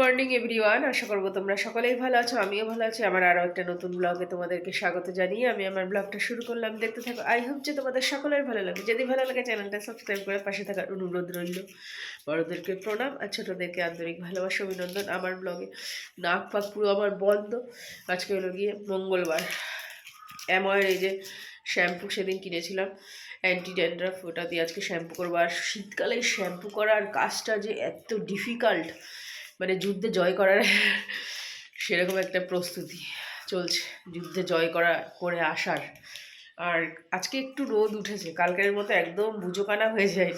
Morning everyone আশা করব তোমরা সকলেই ভালো আছো, আমিও ভালো আছি। আমার আরও একটা নতুন ব্লগে তোমাদেরকে স্বাগত জানিয়ে আমি আমার ব্লগটা শুরু করলাম। দেখতে থাকো আই হোপ যে তোমাদের সকলের ভালো লাগে। যদি ভালো লাগে চ্যানেলটা সাবস্ক্রাইব করে পাশে থাকার অনুরোধ রইল। বড়োদেরকে প্রণাম আর ছোটোদেরকে আন্তরিক ভালোবাসা, অভিনন্দন আমার ব্লগে নাক পাক পুরো আমার বন্ধ। আজকে হলো গিয়ে মঙ্গলবার। অ্যাময়ের এই যে শ্যাম্পু সেদিন কিনেছিলাম অ্যান্টি ড্যান্ড্রাফ ওটা দিয়ে আজকে শ্যাম্পু করব। আর শীতকালে শ্যাম্পু করার কাজটা যে এত ডিফিকাল্ট মানে যুদ্ধে জয় করার সেরকম একটা প্রস্তুতি চলছে। যুদ্ধে জয় করা, করে আসার। আর আজকে একটু রোদ উঠেছে। কালকের মতো একদম বুঝোকানা হয়ে যায়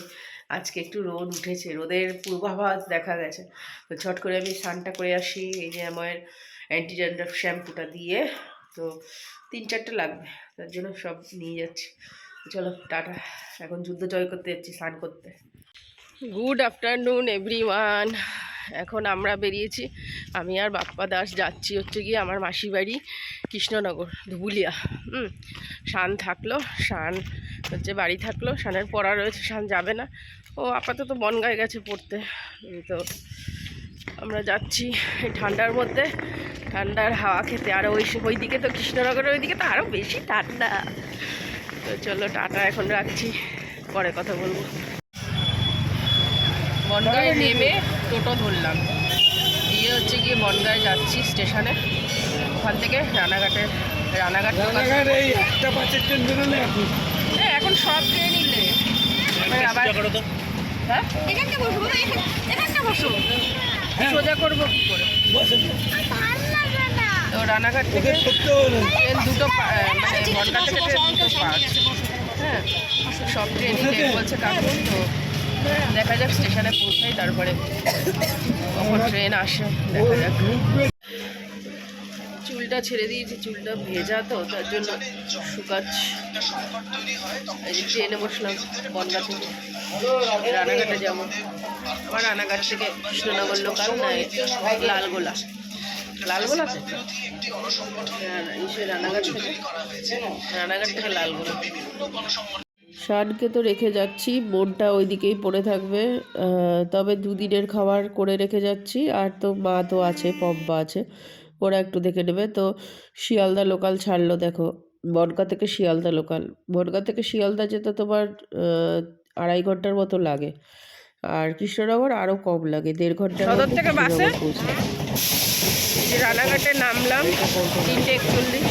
আজকে একটু রোদ উঠেছে। রোদের পূর্বাভাস দেখা গেছে। তো ছট করে আমি স্নানটা করে আসি। এই যে আমার অ্যান্টি ড্যান্ড্রাফ শ্যাম্পুটা দিয়ে। তো তিন চারটে লাগবে। তার জন্য সব নিয়ে যাচ্ছি। চলো, টাটা। এখন যুদ্ধ জয় করতে যাচ্ছি, স্নান করতে। গুড আফটারনুন এভরিওয়ান এখন আমরা বেরিয়েছি। আমি আর বাপ্পা দাস যাচ্ছি হচ্ছে গিয়ে আমার মাসি বাড়ি, কৃষ্ণনগর, ধুবুলিয়া। হুম, শান থাকল, শান হচ্ছে বাড়ি থাকল, শানের পড়া রয়েছে, শান যাবে না। ও, আপাতত বনগায় গেছে পড়তে। তো আমরা যাচ্ছি ঠান্ডার মধ্যে। ঠান্ডার হাওয়া খেতে। আর ওই ওই দিকে তো কৃষ্ণনগরের ওইদিকে তো আরও বেশি ঠান্ডা। তো চলো টাটা এখন রাখছি, পরে কথা বলব। বনগাঁয় নেমে টোটো ধরলাম। দিয়ে হচ্ছে গিয়ে বনগাঁয় যাচ্ছি স্টেশনে। ওখান থেকে রানাঘাটের রানাঘাট রানাঘাট এই একটা বাসের ট্রেন বেরোলে? এখন সব ট্রেনই আবার হ্যাঁ? এখানটা বসো বাবা, এখান- এখানটা বসো। সোজা করব কি করে। তো রানাঘাট থেকে ট্রেন দুটো মানে বনগাঁ থেকে ট্রেন দুটো পার্ট হ্যাঁ সব ট্রেনই বলছে কাকু তো দেখা যাক স্টেশনে পৌঁছাই তারপরে কখন ট্রেন আসে দেখা যাক। চুলটা ছেড়ে দিয়েছি চুলটা ভেজা তো তার জন্য শুকাচ্ছি। ট্রেনে বসলাম বনগা থেকে। রানাঘাটে যাব। আমার রানাঘাট থেকে কৃষ্ণনগর লোকাল না লালগোলা। লালগোলাতে হ্যাঁ, রানাঘাট থেকে। রানাঘাট থেকে লালগোলা। শানকে তো রেখে যাচ্ছি মনটা ওইদিকেই পড়ে থাকবে। তবে দুদিনের খাবার করে রেখে যাচ্ছি আর তো মা তো আছে পম্পা আছে ওরা একটু দেখে নেবে। তো শিয়ালদা লোকাল ছাড়লো দেখো বনগা থেকে শিয়ালদা লোকাল। বনগা থেকে শিয়ালদা যেতে তোমার আড়াই ঘণ্টার মতো লাগে। আর কৃষ্ণনগর আরও কম লাগে দেড় ঘণ্টা সদর থেকে বাসে? রানাঘাটে নামলাম তিনটে একচল্লিশ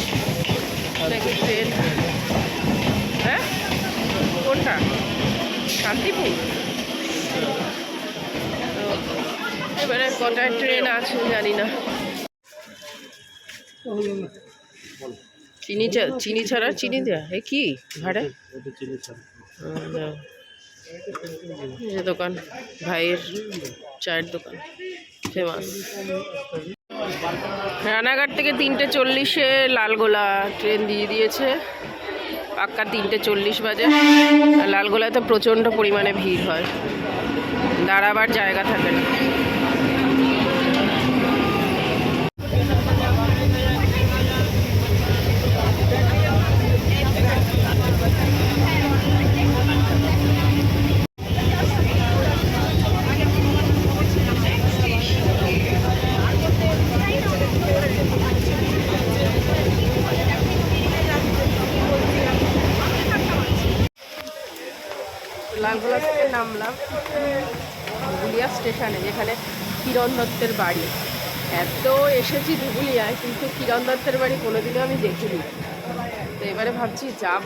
নাকি ট্রেন কোনটা? শান্তিপুর? এবারে কটায় ট্রেন আছে জানি না। চিনি চিনি ছাড়া চিনি দেয়া? এ কি? ভাড়ে। যে দোকান, ভাইয়ের চায়ের দোকান ফেমাস রানাঘাট থেকে তিনটে চল্লিশে লালগোলা ট্রেন দিয়ে দিয়েছে। পাক্কা তিনটে চল্লিশ বাজে। লালগোলায় তো প্রচণ্ড পরিমাণে ভিড় হয়। দাঁড়াবার জায়গা থাকে না। লালগোলা থেকে নামলাম ধুবুলিয়া স্টেশনে, যেখানে কিরণ দত্তের বাড়ি। এত এসেছি ধুবুলিয়ায়, কিন্তু কিরণ দত্তের বাড়ি কোনোদিনও আমি দেখিনি। তো এবারে ভাবছি যাব।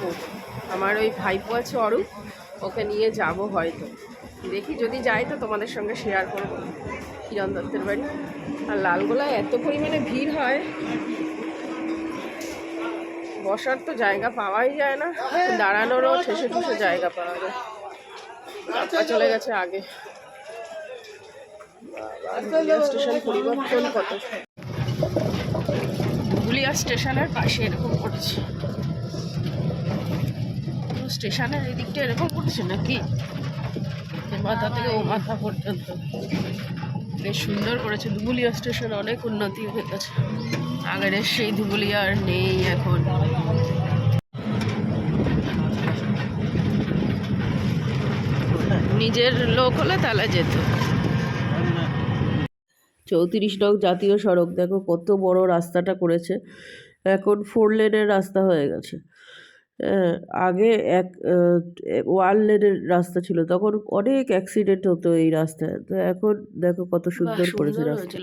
আমার ওই ভাইপো আছে অরূপ, ওকে নিয়ে যাব হয়তো। দেখি যদি যাই তো তোমাদের সঙ্গে শেয়ার করব কিরণ দত্তের বাড়ি। আর লালগোলায় এত পরিমাণে ভিড় হয়, বসার তো জায়গা পাওয়াই যায় না। দাঁড়ানোরও ঠেসে ঠুসে জায়গা পাওয়া যায়। চলে গেছে আগে। স্টেশন পরিবর্তন কত? ধুবুলিয়া স্টেশনের পাশে এরকম করছে। স্টেশনের এই দিকটা এরকম করছে নাকি? মাথা থেকে ও মাথা পর্যন্ত। বেশ সুন্দর করেছে। ধুবুলিয়া স্টেশন অনেক উন্নতি হয়ে গেছে। আগের সেই ধুবুলিয়া আর নেই এখন। নিজের লোক হলে তাহলে যেত। চৌত্রিশ নং জাতীয় সড়ক, দেখো কত বড় রাস্তাটা করেছে। এখন ফোর লেনের রাস্তা হয়ে গেছে। আগে এক ওয়ান লেনের রাস্তা ছিল তখন অনেক অ্যাক্সিডেন্ট হতো এই রাস্তায়। তো এখন দেখো কত সুন্দর করেছে রাস্তা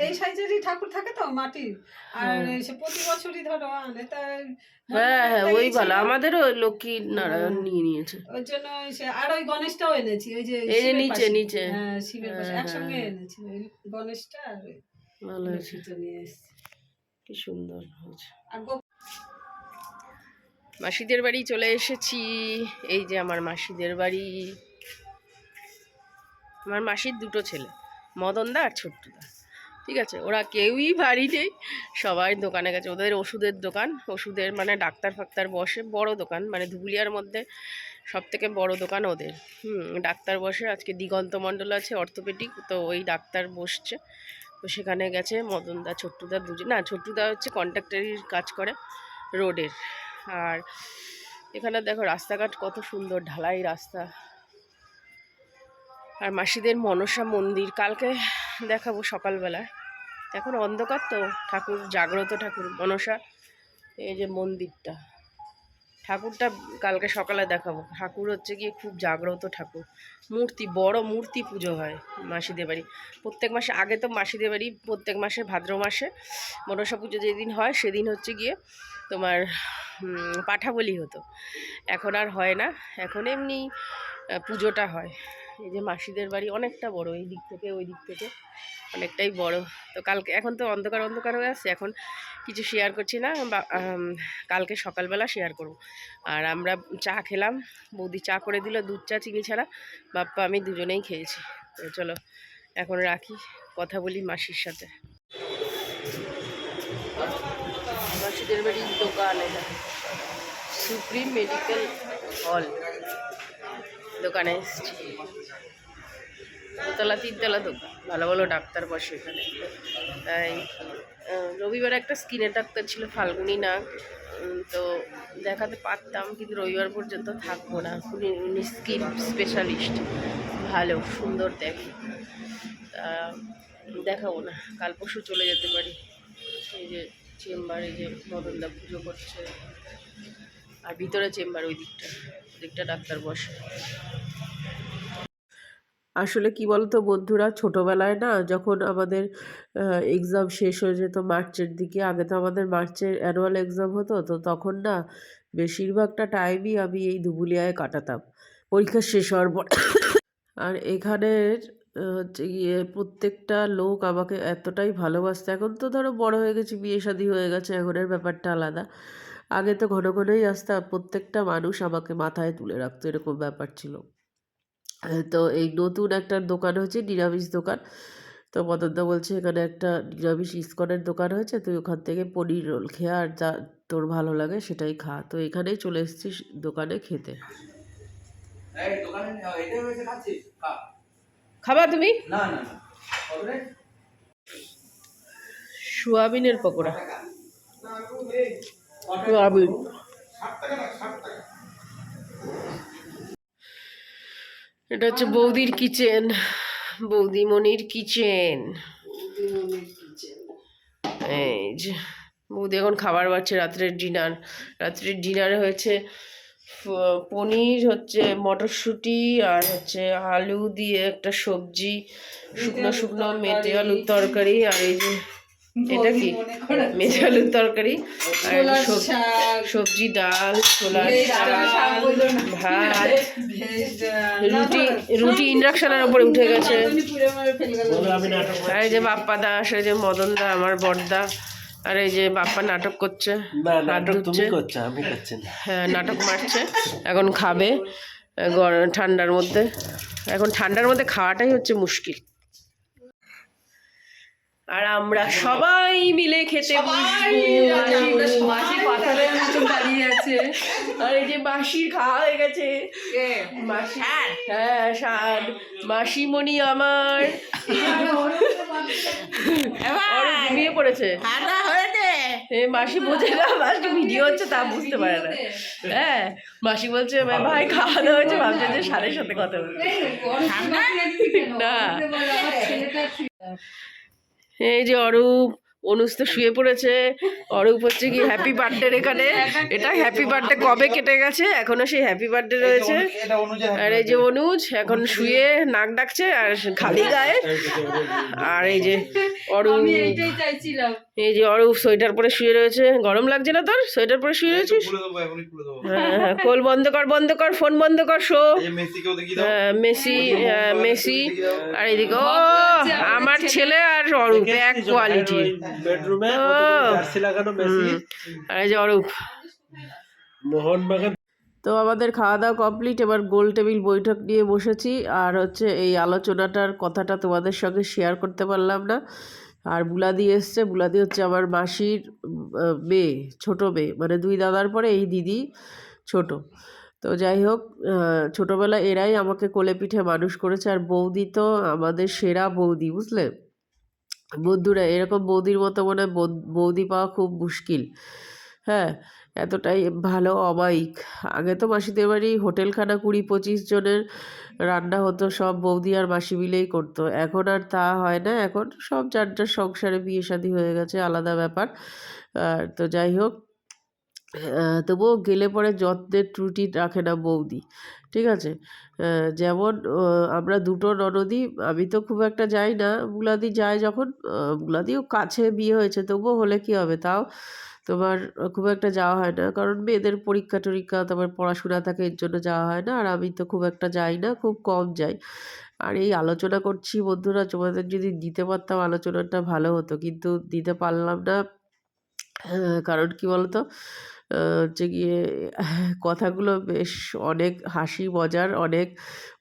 এই সাইজেরই ঠাকুর থাকে তো মাটির? আর হ্যাঁ। সে প্রতি বছরই ধরো আনে তাই হ্যাঁ হ্যাঁ ওই। ভালো। আমাদেরও লক্ষ্মী নারায়ণ নিয়ে নিয়েছে। ওই জন্য সে আর ওই গণেশটাও এনেছি ওই যে এই যে নিচে, নিচে। হ্যাঁ শিবের পাশে হ্যাঁ, একসঙ্গে হ্যাঁ। এনেছি ওই গণেশটা আর ভালো হয়েছে। লক্ষ্মীটা নিয়ে এসেছি। কি সুন্দর হয়েছে। আর মাসিদের বাড়ি চলে এসেছি। এই যে আমার মাসিদের বাড়ি। আমার মাসির দুটো ছেলে মদনদা আর ছোট্টদা ঠিক আছে, ওরা কেউই বাড়ি নেই, সবাই দোকানে গেছে। ওদের ওষুধের দোকান, ওষুধের মানে ডাক্তার ফাক্তার বসে, বড় দোকান মানে ধুবুলিয়ার মধ্যে সব থেকে বড় দোকান ওদের। হুম, ডাক্তার বসে, আজকে দিগন্ত মণ্ডল আছে, অর্থোপেডিক, তো ওই ডাক্তার বসছে। তো সেখানে গেছে মদনদা ছোট্টুদা দুজন, না ছোট্টুদা হচ্ছে কন্ট্রাক্টারির কাজ করে, রোডের। আর এখানে দেখো রাস্তাঘাট কত সুন্দর, ঢালাই রাস্তা। আর মাসিদের মনসা মন্দির, কালকে দেখাবো সকালবেলা এখন অন্ধকার তো, ঠাকুর জাগ্রত ঠাকুর, মনসা, এই যে মন্দিরটা। ঠাকুরটা কালকে সকালে দেখাবো। ঠাকুর হচ্ছে গিয়ে খুব জাগ্রত ঠাকুর। মূর্তি, বড় মূর্তি পুজো হয় মাসিদের বাড়ি। প্রত্যেক মাসে, আগে তো মাসিদের বাড়ি প্রত্যেক মাসে, ভাদ্র মাসে মনসা পুজো যেদিন হয়, সেদিন হচ্ছে গিয়ে তোমার পাঠা বলি হতো। এখন আর হয় না। এখন এমনি পুজোটা হয়। এই যে মাসিদের বাড়ি অনেকটা বড়, এই দিক থেকে, ওই দিক থেকে অনেকটাই বড়। তো কালকে, এখন তো অন্ধকার অন্ধকার হয়ে আসছে। এখন কিছু শেয়ার করছি না কালকে সকালবেলা শেয়ার করব। আর আমরা চা খেলাম। বৌদি চা করে দিল, দুধ চা, চিনি ছাড়া। বাপ্পা, আমি দুজনেই খেয়েছি। তো চলো, এখন রাখি। কথা বলি মাসির সাথে। মাসিদের বাড়ির দোকান এটা। Supreme medical hall. দোকানে এসেছি। দোতলা তিনতলা দোকান। ভালো ভালো ডাক্তার বসে এখানে। তাই রবিবার একটা স্কিনের ডাক্তার ছিল ফাল্গুনি নাগ। তো দেখাতে পারতাম, কিন্তু রবিবার পর্যন্ত থাকব না। উনি উনি স্কিন স্পেশালিস্ট। ভালো, সুন্দর দেখে। তা, দেখাবো না। কাল পরশু চলে যেতে পারি। এই যে চেম্বার যে মদনদা পুজো করছে, আর ভিতরে চেম্বার ওই দিকটা দিকটা ডাক্তার বসে। আসলে কি বলতো বন্ধুরা, ছোটোবেলায় না যখন আমাদের এক্সাম শেষ হয়ে যেত মার্চের দিকে, আগে তো আমাদের মার্চের অ্যানুয়াল এক্সাম হতো, তো তখন না বেশিরভাগটা টাইমই আমি এই দুবুলিয়ায় কাটাতাম। পরীক্ষা শেষ হওয়ার পর। আর এখানের হচ্ছে গিয়ে প্রত্যেকটা লোক আমাকে এতটাই ভালোবাসতো। এখন তো ধরো বড় হয়ে গেছি, বিয়ে শাদী হয়ে গেছে এখনের ব্যাপারটা আলাদা। আগে তো ঘন ঘনই আসতাম, প্রত্যেকটা মানুষ আমাকে মাথায় তুলে রাখতো, এরকম ব্যাপার ছিল। তো এই নতুন একটা দোকান হয়েছে, নিরামিষ দোকান। তো মদনদা বলছে, এখানে একটা নিরামিষ ইস্কনের দোকান হয়েছে, তুই ওখান থেকে পনির রোল খেয়ে আর যা তোর ভালো লাগে সেটাই খা। তো এখানেই চলে এসেছিস দোকানে খেতে। দোকানে এটা হয়েছে খাচ্ছিস খা খাবা তুমি? সোয়াবিনের পকোড়া। সোয়াবিন। এটা হচ্ছে বৌদির কিচেন। বৌদিমণির কিচেন। এই যে বৌদি এখন খাবার বাড়ছে রাত্রের ডিনার। রাত্রের ডিনারে হয়েছে পনির হচ্ছে মটরশুঁটি আর হচ্ছে আলু দিয়ে একটা সবজি শুকনো শুকনো মেটে আলুর তরকারি আর এই যে এটা কি? মেটে আলুর তরকারি আর সব- সবজি ডাল ছোলার না। ভাত রুটি রুটি ইন্ডাকশনের উপরে উঠে গেছে। আর এই যে বাপ্পা দাস এই যে মদন দা আমার বড়দা আর এই যে বাপ্পা নাটক করছে নাটক তুমি। করছ আমি করছি না। হ্যাঁ নাটক মারছে এখন খাবে আহ, গর- ঠান্ডার মধ্যে। এখন ঠান্ডার মধ্যে খাওয়াটাই হচ্ছে মুশকিল। আর আমরা সবাই মিলে খেতে দাঁড়িয়ে আছে। আর এই যে মাসির খাওয়া হয়ে গেছে। হ্যাঁ সার মাসিমণি আমার। ঘুমিয়ে পড়েছে। এ, মাসি বোঝে না মাসি ভিডিও হচ্ছে তা বুঝতে পারে না। হ্যাঁ মাসি বলছে ভাই খাওয়া দাওয়া হয়েছে ভাবছে যে সারের সাথে কথা বলবে। না। এই যে অরূপ। অনুজ তো শুয়ে পড়েছে অরূপ হচ্ছে কি হ্যাপি বার্থডে এখানে এটা হ্যাপি বার্থডে কবে কেটে গেছে এখনও সেই হ্যাপি বার্থডে রয়েছে আর এই যে অনুজ এখন শুয়ে নাক ডাকছে আর খালি গায়ে আর এই যে অরূপ আমি এইটাই চাইছিলাম এই যে অরূপ সোয়েটার পরে শুয়ে রয়েছে গরম লাগছে না তোর সোয়েটার পরে শুয়ে রয়েছিস খুলে দেবো এখনই খুলে দেবো হ্যাঁ হ্যাঁ খোল বন্ধ কর বন্ধ কর ফোন বন্ধ কর শো এই মেসিকেও দেখিয়ে দাও হ্যাঁ, মেসি হ্যাঁ, মেসি আর এদিকে ও আমার ছেলে আর অরূপ এক কোয়ালিটির বেডরুমে জার্সি লাগানো মেসি আর এই যে অরূপ। মোহনবাগান তো আমাদের খাওয়া দাওয়া কমপ্লিট এবার গোল টেবিল বৈঠক নিয়ে বসেছি। আর হচ্ছে এই আলোচনাটার কথাটা তোমাদের সঙ্গে শেয়ার করতে পারলাম না। আর বুলাদি এসছে বুলাদি হচ্ছে আমার মাসির মেয়ে ছোট মেয়ে। মানে দুই দাদার পরে এই দিদি ছোট। তো যাই হোক আহ, ছোটবেলায় এরাই আমাকে কোলে পিঠে মানুষ করেছে। আর বৌদি তো আমাদের সেরা বৌদি বুঝলে? বন্ধুরা, এরকম বৌদির মতো মনে হয় বৌদি পাওয়া খুব মুশকিল। হ্যাঁ এতটাই ভালো অমায়িক। আগে তো মাসিদের বাড়ি হোটেলখানা কুড়ি পঁচিশ জনের রান্না হতো, সব বৌদি আর মাসি মিলেই করতো। এখন আর তা হয় না, এখন সব যার যার সংসারে বিয়ে শাদী হয়ে গেছে, আলাদা ব্যাপার। আর তো যাই হোক তবুও গেলে পরে যত্নের ত্রুটি রাখে না বৌদি ঠিক আছে? যেমন আমরা দুটো ননদি আমি তো খুব একটা যাই না বুলাদি যায় যখন আহ, বুলাদিও কাছে বিয়ে হয়েছে তবুও হলে কি হবে? তাও তোমার খুব একটা যাওয়া হয় না কারণ মেয়েদের পরীক্ষা টরীক্ষা তারপর পড়াশোনা থাকে এর জন্য যাওয়া হয় না আর আমি তো খুব একটা যাই না খুব কম যাই। আর এই আলোচনা করছি বন্ধুরা তোমাদের যদি দিতে পারতাম আলোচনাটা ভালো হতো কিন্তু দিতে পারলাম না। কারণ কি বলতো? হচ্ছে গিয়ে কথাগুলো বেশ অনেক হাসি মজার, অনেক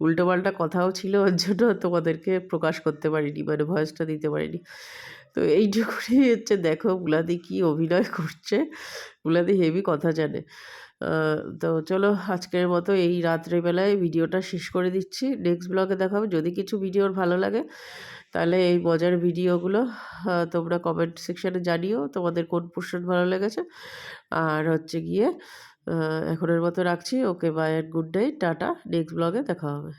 উল্টোপাল্টা কথাও ছিল, ওর জন্য তোমাদেরকে প্রকাশ করতে পারিনি মানে ভয়েসটা দিতে পারিনি। তো এইটুকুনি হচ্ছে দেখো, বুলাদি কি অভিনয় করছে, বুলাদি হেভি কথা জানে। তো চলো, আজকের মতো এই রাত্রেবেলায় ভিডিওটা শেষ করে দিচ্ছি। নেক্সট ব্লগে দেখাবো। যদি কিছু ভিডিওর ভালো লাগে তাহলে এই মজার ভিডিওগুলো তোমরা কমেন্ট সেকশানে জানিও, তোমাদের কোন পোর্শন ভালো লেগেছে। আর হচ্ছে গিয়ে এখনের মতো রাখছি। Okay bye and good night tata next ব্লগে দেখা হবে।